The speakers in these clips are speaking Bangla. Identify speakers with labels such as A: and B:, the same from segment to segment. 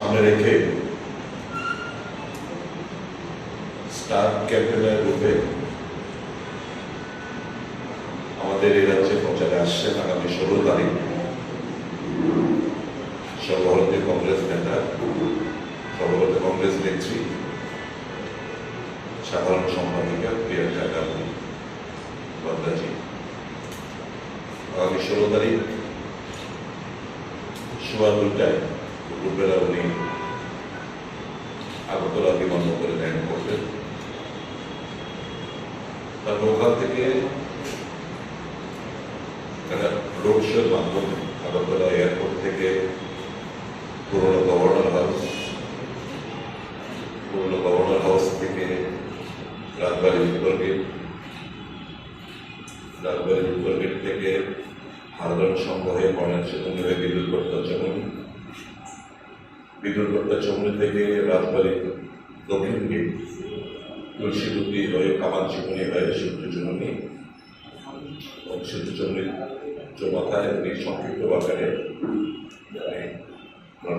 A: সামনে রেখে স্টার ক্যাপ্টেনের রূপে আমাদের এই রাজ্যে প্রচারে আসছেন আগামী ষোলো তারিখ। সর্বভারতীয় কংগ্রেস নেতা, সর্বভারতীয় কংগ্রেস নেত্রী, সাধারণ সম্পাদিকা প্রিয়াঙ্কা গান্ধী বাদ্রাজি আগামী ষোলো তারিখ, সোয়া দুটায় দুপুরবেলা উনি আগরতলা বিমানবন্দরে ল্যান্ড করবেন তারপর ওখান থেকে একটা রোড শোর মাধ্যমে আগরতলা এয়ারপোর্ট থেকে পুরোনো গভর্নর হাউস পুরোনো গভর্নর হাউস থেকে রাজবাড়ি উত্তর গেট রাজবাড়ি উত্তর গেট থেকে হারদন সংগ্রহে মনের সেতু বিদ্যুৎ প্রত্যাচরণ বিদ্যুৎ প্রত্যাচরণ থেকে রাজবাড়ি দক্ষিণ গেট তুলসীদুতি হয়ে কামান চিকুনি হয়ে সূর্যচরণী এবং সূর্যচরণীর চৌমাথায় উনি সংক্ষিপ্ত আকারে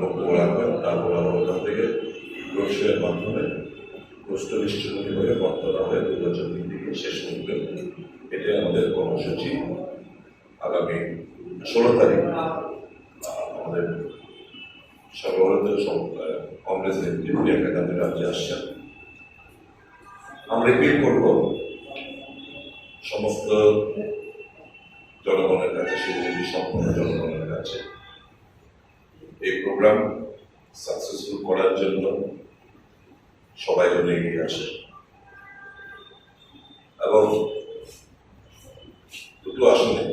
A: বক্তব্য রাখবেন। তারপর ওখান থেকে রোডশোয়ের মাধ্যমে প্রশ্ন নিশ্চয়নী হয়ে বক্তরা হয়ে দুর্গাচর দিকে শেষ করবে এটাই আমাদের কর্মসূচি আগামী ষোলো তারিখ। আমাদের সর্বভারতীয় কংগ্রেস নেত্রী প্রিয়াঙ্কা গান্ধী রাজ্যে আসছেন। আমরা রিপিট করব? সমস্ত জনগণের কাছে শিলিগুড়ি সম্পূর্ণ জনগণের কাছে এই প্রোগ্রাম সাকসেসফুল করার জন্য সবাই যেন এগিয়ে আসে। এবং দুটো আসনে,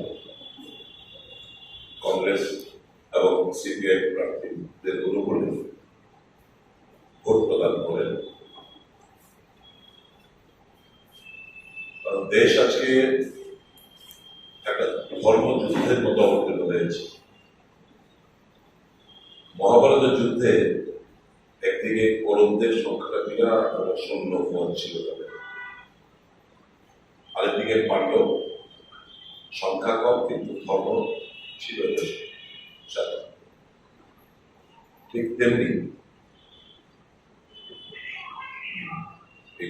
A: কংগ্রেস সিপিআই প্রার্থীদের অনুকূলে ভোট প্রদান করেন। দেশ আজকে একটা ধর্মযুদ্ধের মতো অবতীর্ণ হয়েছে। মহাভারতের যুদ্ধে একদিকে কৌরবদের সংখ্যাটা বিরাট বড় সৈন্য ফল ছিল তাদের। আরেকদিকে পাণ্ডব সংখ্যা কম, কিন্তু ধর্ম ছিল সাদা। ঠিক তেমনি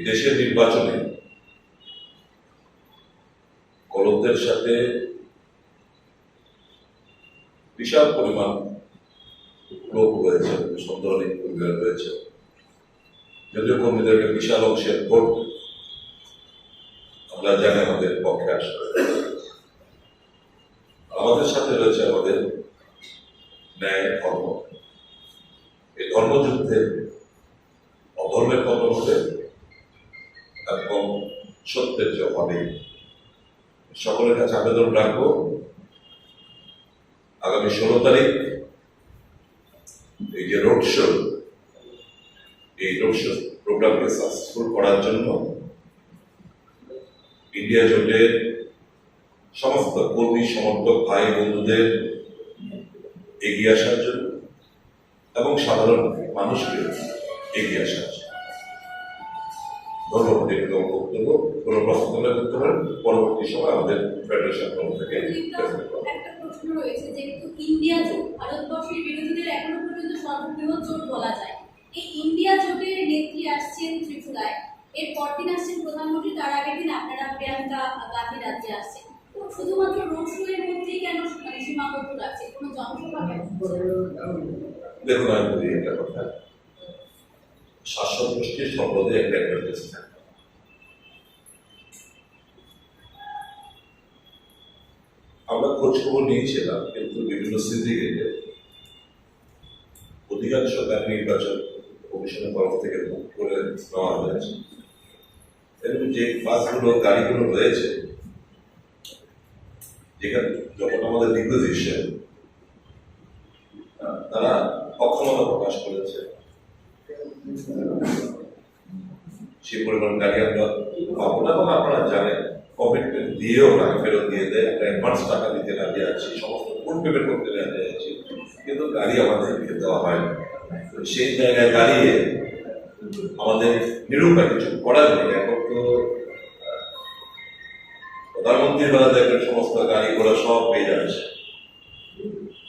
A: দেশের নির্বাচনে কলমদের সাথে বিশাল পরিমাণ লোক রয়েছে সন্দেহনীয় পরিবার রয়েছে। যদিও কর্মীদের বিশাল অংশের ভোট আমরা জানি আমাদের পক্ষে আসবে। আমাদের সাথে রয়েছে আমাদের ন্যায় ধর্ম। এই ধর্মযুদ্ধে অধর্মের পতন হলে এবং সত্যের যে হবে সকলের কাছে আবেদন রাখব, আগামী ষোলো তারিখ এই যে রোড শো এই রোড শো প্রোগ্রামকে সাকসেসফুল করার জন্য ইন্ডিয়া জোটের সমস্ত কর্মী, সমর্থক, ভাই, বন্ধুদের এগিয়ে আসার জন্য এবং সাধারণ মানুষকে এগিয়ে আসার জন্য ধন্যবাদ এটি বক্তব্য। কোনো প্রশ্ন থাকলে করতে পারেন পরবর্তী সময় আমাদের ফেডারেশন থেকে
B: প্রশ্ন রয়েছে যেহেতু ইন্ডিয়া জোট ভারতবর্ষের বিরোধীদের এখনও পর্যন্ত সর্ববৃহৎ জোট বলা যায়। এই ইন্ডিয়া জোটের নেত্রী আসছেন ত্রিপুরায়। আসছেন প্রধানমন্ত্রী তার আগের দিন আপনারা প্রিয়াঙ্কা গান্ধী রাজ্যে আসছেন। মানে
A: আমরা খোঁজ খবর নিয়েছিলাম, কিন্তু বিভিন্ন সিন্ডিকেটে অধিকাংশ গাড়ি নির্বাচন কমিশনের তরফ থেকে বুক করে নেওয়া হয়েছে। এবং যে বাসগুলো, গাড়িগুলো রয়েছে যেখানে যখন আমাদের রিপোজিশন তারা অক্ষমতা প্রকাশ করেছে। সেই পরিমাণ গাড়ি আমরা পাবো না, এবং আপনারা জানেন কমিটমেন্ট দিয়েও টাকা ফেরত দিয়ে দেয়, একটা অ্যাডভান্স টাকা দিতে রাজি আছি, সমস্ত ফুল পেমেন্ট করতে রাজি আছি, কিন্তু গাড়ি আমাদেরকে দেওয়া হয় সেই জায়গায় দাঁড়িয়ে আমাদের নিরুপায় কিছু করার নেই। বেলা দেখবেন সমস্ত গাড়ি ঘোড়া সব পেয়ে যাচ্ছে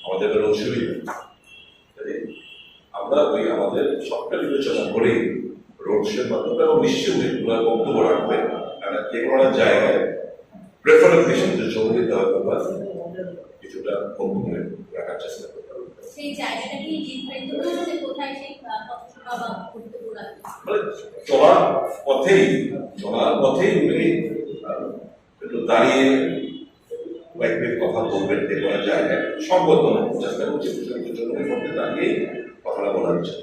A: আমাদের বেলা অসুবিধা আমরা ওই আমাদের সবটা বিবেচনা করেই রোড শোর মাধ্যমে এবং নিশ্চয়ই ওরা বক্তব্য রাখবে। কারণ যে কোনো জায়গায় প্রেফারেন্স হিসেবে জমি দিতে হয়তো বা কিছুটা বক্তব্য রাখার চেষ্টা করতে হবে।
B: যে
A: মানে চলার পথেই চলার পথেই উনি একটু দাঁড়িয়ে কথা বলবেন যে কোনো জায়গায় সম্ভব চেষ্টা করছি দাঁড়িয়ে কথাটা বলা
C: উচিত